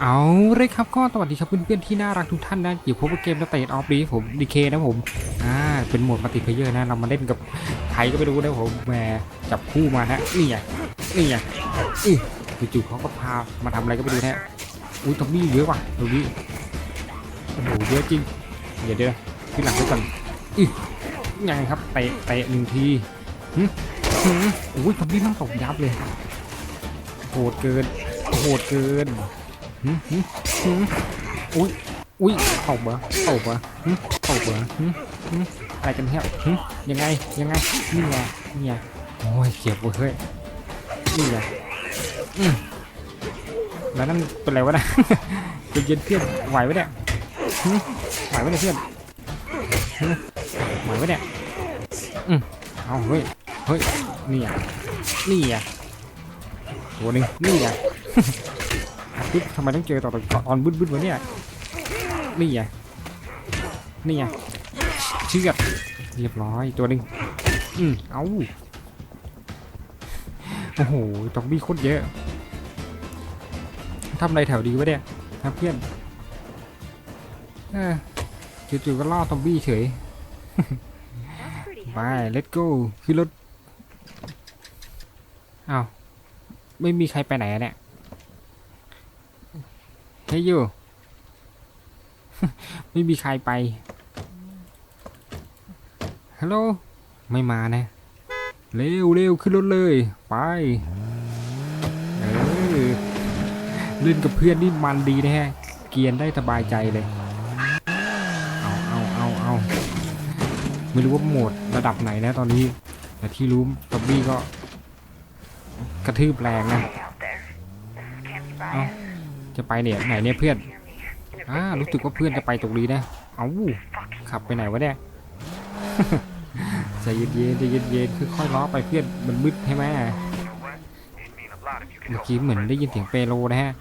เอาเลยครับก็สวัสดีครับเพื่อนๆที่น่ารักทุกท่านนะอยู่พบกับเกมเตทออฟดีผมดีเคนะผมอ่าเป็นโหมดมัลติเพลเยอร์นะเรามาเล่นกับใครก็ไม่รู้นะผมแหมจับคู่มานะนี่ไงนี่ไงอือจู่ๆเขาก็พามาทำอะไรก็ไม่รู้นะอุ้ยตอมบี้เยอะว่ะตรงนี้โอ้โหเยอะจริงเดี๋ยวเดี๋ยวขึ้นหลังไปก่อนอือยังไงครับเตะเตะหนึ่งทีหึหึอุ้ยตอมบี้มันตกยับเลยโหดเกินโหดเกิน อุ้ยอุ้ยตบเหรอตบเหรอหืมตบเหรอหืมหืมอะไรกันเนี่ยหืมยังไงยังไงนี่ไงนี่ไงโอ้ยเจ็บเว้ยเฮ้ยนี่ไงอืมแล้วนั่นเป็นไรวะนะจะเย็นเพื่อนไหวไหมเนี่ยหืมไหวไหมเนี่ยเพื่อนไหวไหมเนี่ยอืมเอาเฮ้ยเฮ้ยนี่อะนี่อะตัวนึงนี่อะ ปึ๊บทำไมต้องเจอตอนตอนบึ้นบึ้นวะเนี่ยนี่ไงนี่ไงเชือดเรียบร้อยตัวหนึ่งอืมเอาโอ้โหตองบี้โคตรเยอะทำอะไรแถวดีวะเนี่ยครับเพื่อนเออจู่ๆก็ล่อตอมบี้เฉยไป let's go ขึ้นรถอ้าวไม่มีใครไปไหนอะเนี่ย เฮ้ยยูไม่มีใครไป ฮัลโหล ไม่มานะ เร็วเร็วขึ้นรถเลย ไป เออเล่นกับเพื่อนนี่มันดีนะฮะ เกียนได้สบายใจเลย เอาเอาเอาเอาไม่รู้ว่าโหมดระดับไหนนะตอนนี้ แต่ที่รู้ตอบบี้ก็กระทืบแรงนะเอา จะไปเนี่ยไหนเนี่ยเพื่อนอ่ารู้สึกว่าเพื่อนจะไปตรงนี้นะ เอาขับไปไหนวะเนี่ยใจเย็นๆใจเย็นๆค่อยๆล้อไปเพื่อนมันมืดใช่ไหมเมื่อกี้เหมือนได้ยินเสียงเปโลนะฮะ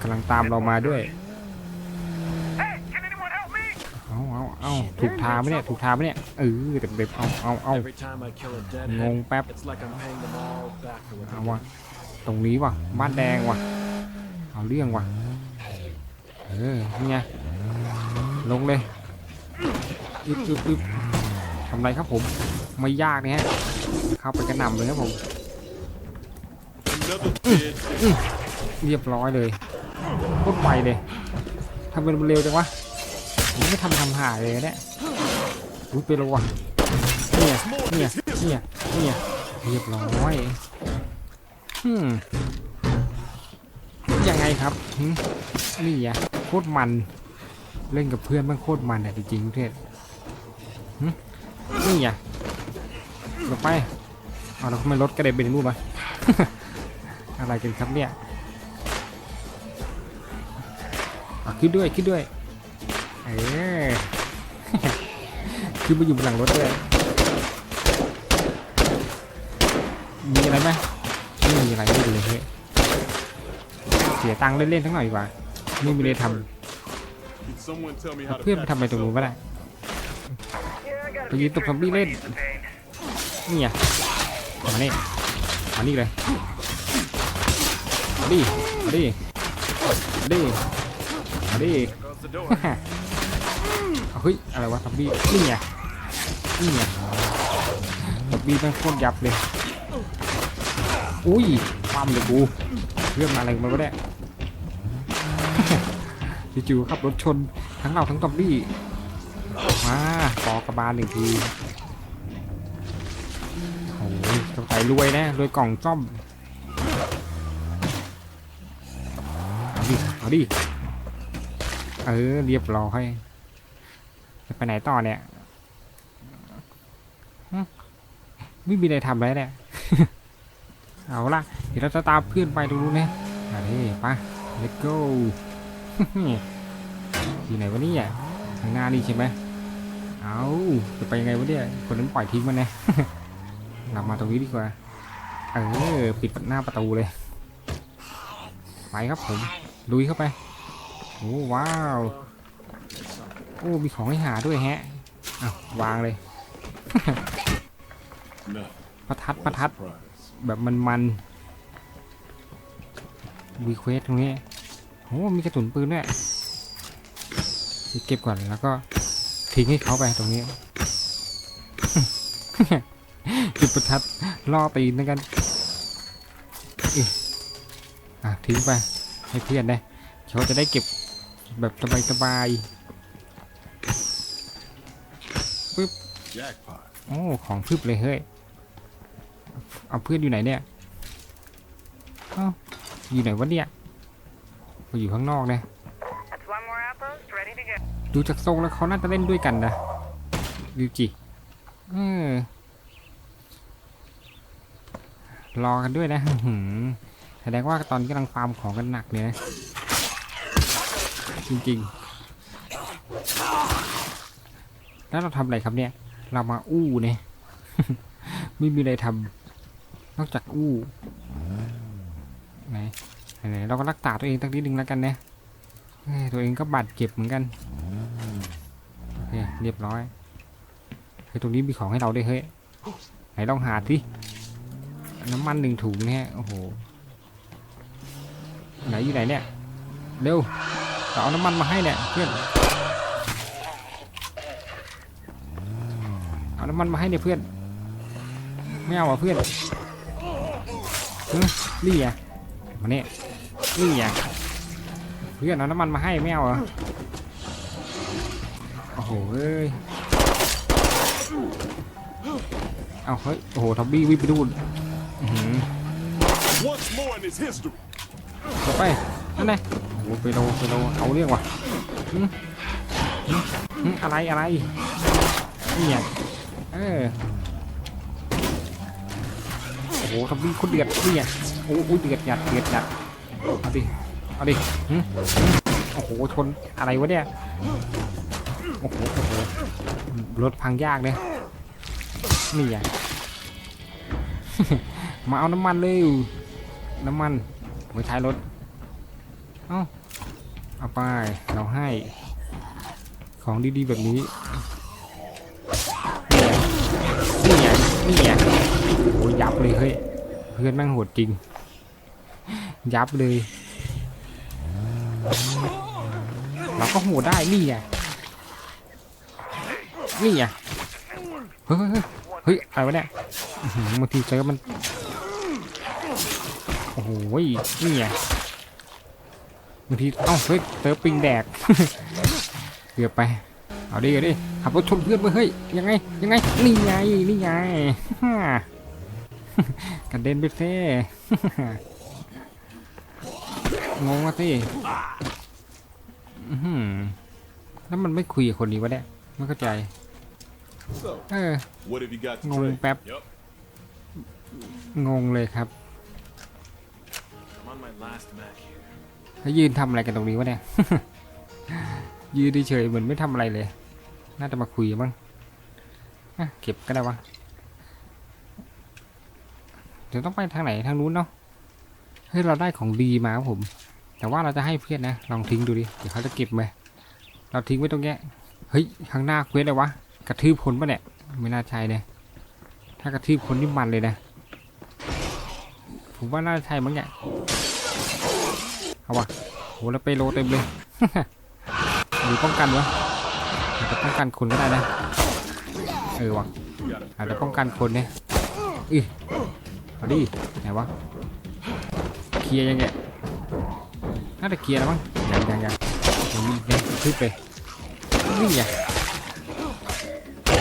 กำลังตามเรามาด้วยเอาเอาเอาถูกทางไหมเนี่ยถูกทางไหมเนี่ยเออเต็มๆเอาเอาเอางงแป๊บเอาวะตรงนี้วะบ้านแดงวะ เอาเรื่องวะเออนี่ไงลงเลยอึบอึบอึบทำไรครับผมไม่ยากนะฮะเข้าไปกระหน่ำเลยครับผม Another kid. เรียบร้อยเลยโคตรไวเลยทำเป็นมันเร็วจังวะผมไม่ทำทำหายเลยเนี่ยอุ้ยไปแล้ววะเนี่ยเนี่ยเนี่ยเนี่ยเรียบร้อยอืม ยังไงครับนี่อะโคตรมัน เล่นกับเพื่อนมันโคตรมันอะจริงๆเพื่อนนี่อะลงไปเอาแล้วทำไมรถกระเด็นไปในนู่นวะอะไรกันครับเนี่ยขึ้นด้วยขึ้นด้วยเออขึ้นมาอยู่บนหลังรถด้วยมีอะไรไหมไม่มีอะไรไม่ดูเลยเฮ้ย เสียตังค์เล่นๆทั้งหน่อยดีกว่าไม่มีเลยท Can someone tell me how ำ to เพื่อนไป patch ทำอะไรตรงนู้น myself วะเนี่ยไปยืนตบซอมบี้เล่นนี่ไงมานี่มานี่เลยมาดิมาดิมาดิมาดิ Goes the door. เอาเฮ้ยอะไรวะซอมบี้นี่ไงนี่ไงซอมบี้แม่งโคตรยับเลย อุ้ยความเลยกูเรื่องมาอะไรมาวะเนี่ย จู่ๆขับรถชนทั้งเราทั้งซอมบี้มาปอกระบาลหนึ่งทีโอ้ยสงสัยรวยนะรวยกล่องซ่อมเอาดิเอาดิเออเรียบร้อยจะไปไหนต่อเนี่ยไม่มีอะไรทำแล้วเนี่ยเอาละเดี๋ยวเราจะตามเพื่อนไปตรงนู้นนะมาดิไป let's go ที่ไหนวะเนี่ยข้างหน้านี่ใช่ไหมเอาจะไปยังไงวะเนี่ยคนนั้นปล่อยทิ้งมันนะเรามาตรงนี้ดีกว่า เออ ปิดหน้าประตูเลย ไปครับผมลุยเข้าไป โอ้ว้าว โอ้ มีของให้หาด้วยแฮะอ้าววางเลย No ประทัดประทัด surprise. แบบมันมันวีเควสตรงนี้ โอ้มีกระสุนปืนด้วยเก็บก่อนแล้วก็ทิ้งให้เขาไปตรงนี้ จุดประทัดล่อตีด้วกันอิอะทิ้งไปให้เพื่อนได้เขาจะได้เก็บแบบสบายๆ Jackpot. โอ้ของพึบเลยเฮ้ยเอาเพื่อนอยู่ไหนเนี่ยอ้าอยู่ไหนวะเนี่ย เขาอยู่ข้างนอกนะ That's one more outpost ready to go. ดูจากทรงแล้วเขาน่าจะเล่นด้วยกันนะยูจิเออรอกันด้วยนะอื้อหือแสดงว่าตอนนี้กำลังฟาร์มของกันหนักเลยนะ จริงๆ แล้วเราทำอะไรครับเนี่ย เรามาอู้เนี่ย ไม่มีอะไรทำนอกจากอู้ไหนไหนๆ เราก็รักษาตัวเองตั้งนิดนึงแล้วกันนะเอ้ยตัวเองก็บาดเจ็บเหมือนกันโอเคเรียบร้อยเฮ้ยตรงนี้มีของให้เราด้วยเฮ้ยไหนลองหาสิน้ำมันหนึ่งถุงเนี่ยโอ้โหไหนอยู่ไหนเนี่ยเร็วเอาน้ำมันมาให้เนี่ยเพื่อนเอาน้ำมันมาให้เนี่ยเพื่อนไม่เอาอะเพื่อนเฮ้ยนี่ไงมาเนี่ย นี่ไงเพื่อนเอาน้ำมันมาให้ไม่เอาเหรอโอ้โหเอ้ยเอาเฮ้ยโอ้โหทอมบี้วิ่งไปดูนอื้อหือ Once more in his history. เดี๋ยวไปนั่นไงโอ้โหไปโลไปโลเอาเรื่องว่ะหึหึหึอะไรอะไรนี่ไงเออโอ้โหทอมบี้โคนเดือดนี่ไงโอ้โหเดือดหยัดเดือดหยัด เอาดิเอาดิหึโอ้โห ชนอะไรวะเนี่ย โอ้โห โอ้โห รถพังยากเลยนี่ไง มาเอาน้ำมันเลยน้ำมันไว้ท้ายรถ เอ้า เอาไป เราให้ ของดีๆแบบนี้ นี่ไง นี่ไง นี่ไงโอ้ยยับเลยเฮ้ย เพื่อนแม่งโหดจริง ยับเลย เราก็โหดได้นี่ไงนี่ไงเฮ้ยเฮ้ยเฮ้ยอะไรวะเนี่ยบางทีเจอมันโอ้โหนี่ไงบางทีเอ้าเฮ้ยเจอปิงแดกเกือบไปเอาดิเอาดิขับรถชนเพื่อนไปเฮ้ยยังไงยังไงนี่ไงนี่ไงกระเด็นไปเซ่ งงอะสิอื้อหือแล้วมันไม่คุยกับคนนี้วะเนี่ยไม่เข้าใจ So, เออ what have you got to Ngồi trade? bẹp. Yup. งงเลยครับ I'm on my last Mac here. แล้วยืนทำอะไรกันตรงนี้วะเนี่ย ยืนเฉยๆเหมือนไม่ทำอะไรเลย น่าจะมาคุยมั้งอะเก็บก็ได้วะเดี๋ยวต้องไปทางไหนทางนู้นเนาะเฮ้ยเราได้ของดีมาครับผม แต่ว่าเราจะให้เพื่อนนะ ลองทิ้งดูดิ เดี๋ยวเขาจะเก็บไหมเราทิ้งไว้ตรงนี้เฮ้ย ข้างหน้าเควสอะไรวะ กระทืบคนปะเนี่ย ไม่น่าใช่เนี่ย ถ้ากระทืบคนนี่มันเลยนะ ผมว่าน่าใช่มั้งเนี่ยเอาวะโหแล้วไปโลเต็มเลยหรือป้องกันวะอาจจะป้องกันคนก็ได้นะ เออวะอาจจะป้องกันคนเนี่ยอือเอาดิ ไหนวะ เคลียร์ยังไง น่าจะเคลียร์แล้วมั้งยังยังยังยังมียังขึ้นไปนี่ไง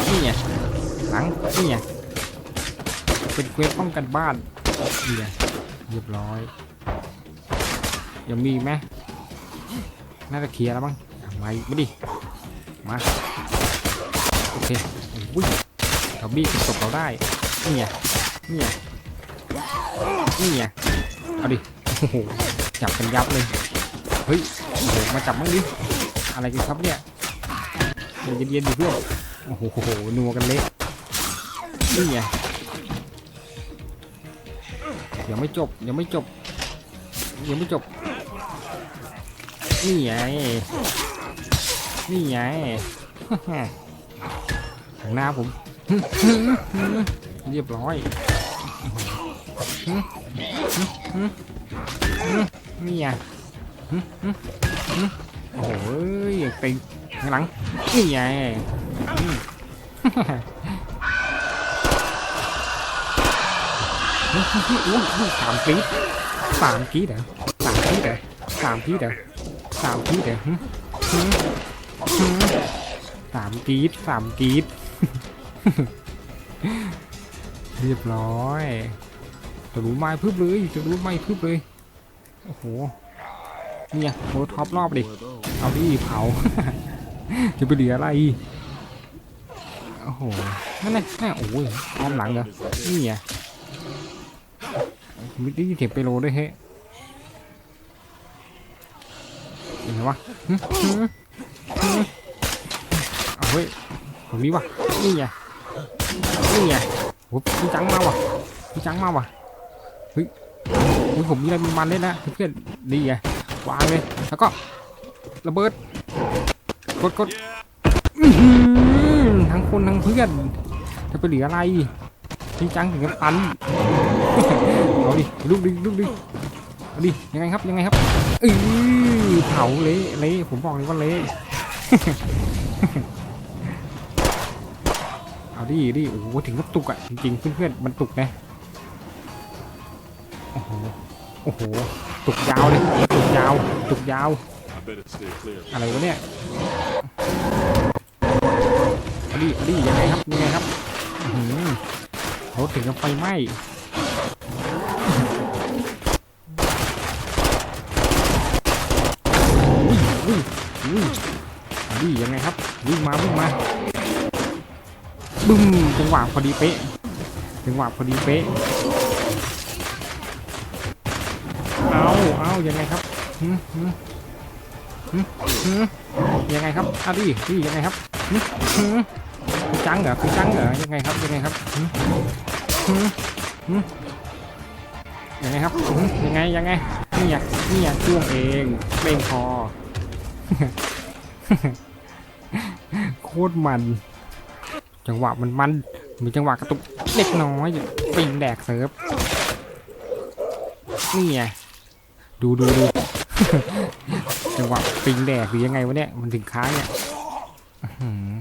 นี่ไงหลังนี่ไงเป็นเควสป้องกันบ้านนี่ไงเรียบร้อยยังมีอีกไหมน่าจะเคลียร์แล้วมั้งเอามาอีกมาดิมาโอเคอุ้ยเราบี้กระตบเราได้นี่ไงนี่ไงนี่ไงเอาดิโอ้โหจับกันยับเลย เฮ้ยโอ้โหมาจับมั่งดิอะไรกันครับเนี่ยใจเย็นดิเพื่อนโอ้โหนัวกันเละนี่ไงยังไม่จบยังไม่จบยังไม่จบนี่ไงนี่ไงข้างหน้าผมเรียบร้อยนี่ไง โอ้โหเอ้ยติงข้างหลังนี่ไงอืมเฮ้ยเฮ้ยเฮ้ยอุ้ยอุ้ยสามกีดสามกีดเหรอสามกีดเหรอสามกีดเหรอสามกีดเหรอสามกีดสามกีดเรียบร้อยจะรู้ไม้พึบเลยจะรู้ไม้พึบเลย โอ้โห เนี่ยโมท็อปรอบดิ เอาดิเผา จะไปเหลืออะไร โอ้โห นั่นน่ะนั่นโอ้ยอ้อมหลังเหรอ นี่ไงไม่ได้ยินเสียงเปโลด้วยเฮ้ยเห็นไหมวะหึหึหึเอาเฮ้ยตรงนี้วะนี่ไง นี่ไงโหพี่จังมาว่ะพี่จังมาว่ะ เฮ้ยโอ้ยผมมีอะไรมันเล่นนะเพื่อนๆนี่ไง วางเลยแล้วก็ระเบิดกดกดทั้งคนทั้งเพื่อนจะไปเหลืออะไรพี่จังถึงกับตันเอาดิลูกดิลูกดิเอาดิยังไงครับยังไงครับเออเผาเละเละผมบอกเลยว่าเละเอาดิดิโอ้โหถึงกับตุกอะจริงๆเพื่อนๆมันตุกนะโอ้โห โอ้โหตุกยาวเลยตุกยาวตุกยาว อะไรวะเนี่ยอดิเอดิยังไงครับยังไงครับอื้อหือรถถึงกับไฟไหม้อุ้ยอุ้ยอุ้ยเอาดิยังไงครับวิ่งมาวิ่งมาบึ้มจังหวะพอดีเป๊ะจังหวะพอดีเป๊ะ เอาเอายังไงครับหืมหืมหืมยังไงครับอะดิดิยังไงครับหืมหืมคือจังเหรอคือจังเหรอยังไงครับยังไงครับหืมหืมหืมยังไงครับหืมยังไงยังไงนี่อยากนี่อยากช่วงเองเบ่งคอโคตรมัน จังหวะมันมันมีจังหวะกระตุกเล็กน้อยปิงแดกเซิร์ฟนี่ไง ดูดูดูจังหวะปิงแดกหรือยังไงวะเนี่ยมันถึงค้างเนี่ยอื้อหือ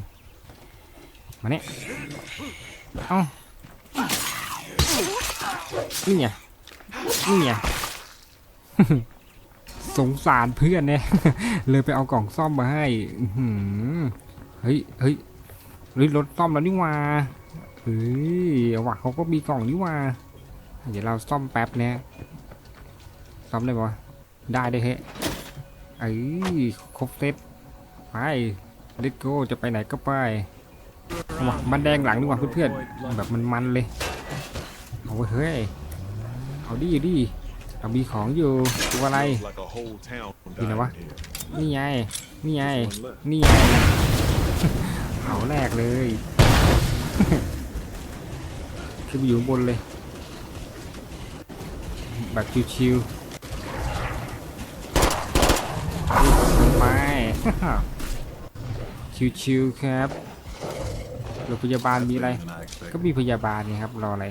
มาเนี่ยเอ้านี่ไงนี่ไงสงสารเพื่อนเนี่ยเลยไปเอากล่องซ่อมมาให้เฮ้ยเฮ้ยรถซ่อมแล้วนี่ว่าเฮ้ยเอว่ะเขาก็มีกล่องนี่ว่าเดี๋ยวเราซ่อมแป๊บเนี่ย ซ่อมได้ปะได้ได้เฮ้เอ้ครบเซตไปเลตโก้จะไปไหนก็ไปเอาวะมันแดงหลังดีกว่าเพื่อนๆแบบมันมันเลยเอาเฮ้ยเอาดิดิเรามีของอยู่ตัวอะไร Like a whole town You know died what? here. นี่ไงนี่ไงนี่ไงเผาแรกเลยขึ้นไปอยู่บนเลยแบบชิวๆลงไป ชิวๆครับโรงพยาบาลมีอะไร ก็มีพยาบาลนี่ครับ รออะไร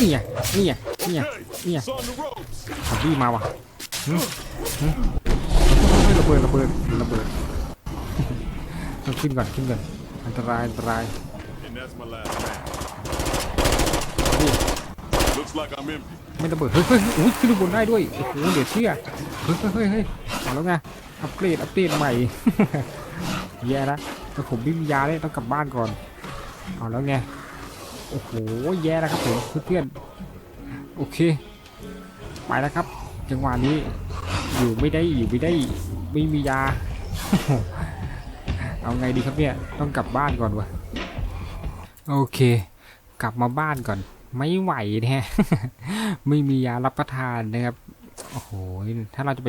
นี่ไงนี่ไงนี่ไง Hey, Yeah. it's on the ropes. ซอมบี้มาว่ะระเบิดระเบิดระเบิดต้องขึ้นก่อนขึ้นก่อนอันตรายอันตรายไม่ระเบิดเฮ้ยเฮ้ยอุ้ยขึ้นบนได้ด้วยโอ้โหเดี๋ยวเชื่อเฮ้ยเฮ้ยเฮ้ยเฮ้ยเอาแล้วไง อัปเกรดอัปเดตใหม่แย่แล้วแต่ผมไม่มียาเลยต้องกลับบ้านก่อนเอาแล้วไงโอ้โหแย่แล้วครับผมเพื่อนๆโอเคไปแล้วครับ จังหวะนี้อยู่ไม่ได้อยู่ไม่ได้ไม่มียา เอาไงดีครับเนี่ยต้องกลับบ้านก่อนวะโอเค กลับมาบ้านก่อน ไม่ไหวนะฮะไม่มียารับประทานนะครับโอ้โหถ้าเราจะไป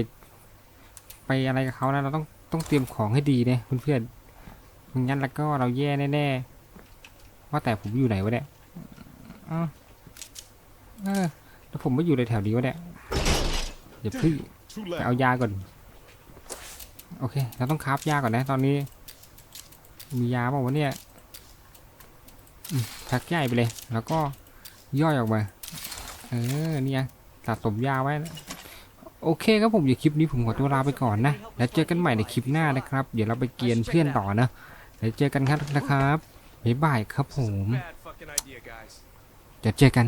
ไปอะไรกับเขานะเราต้องต้องเตรียมของให้ดีเนะเพื่อนๆไม่งั้นแล้วก็เราแย่แน่ๆว่าแต่ผมอยู่ไหนวะเนี่ยอ้าวเออแล้วผมไม่อยู่ในแถวนี้วะเนี่ยเดี๋ยวพี่ไปเอายาก่อนโอเค เราต้องคราฟยาก่อนนะตอนนี้ มียาเปล่าวะเนี่ยแพ็กใหญ่ไปเลย แล้วก็ย่อยออกมา เออเนี่ยสะสมยาไว้ โอเคครับผมอย่าคลิปนี้ผมขอตัวลาไปก่อนนะ แล้วเจอกันใหม่ในคลิปหน้านะครับ เดี๋ยวเราไปเกียนเพื่อนต่อนะ แล้วเจอกันครับนะครับบ๊ายบายครับผมจะเจอกัน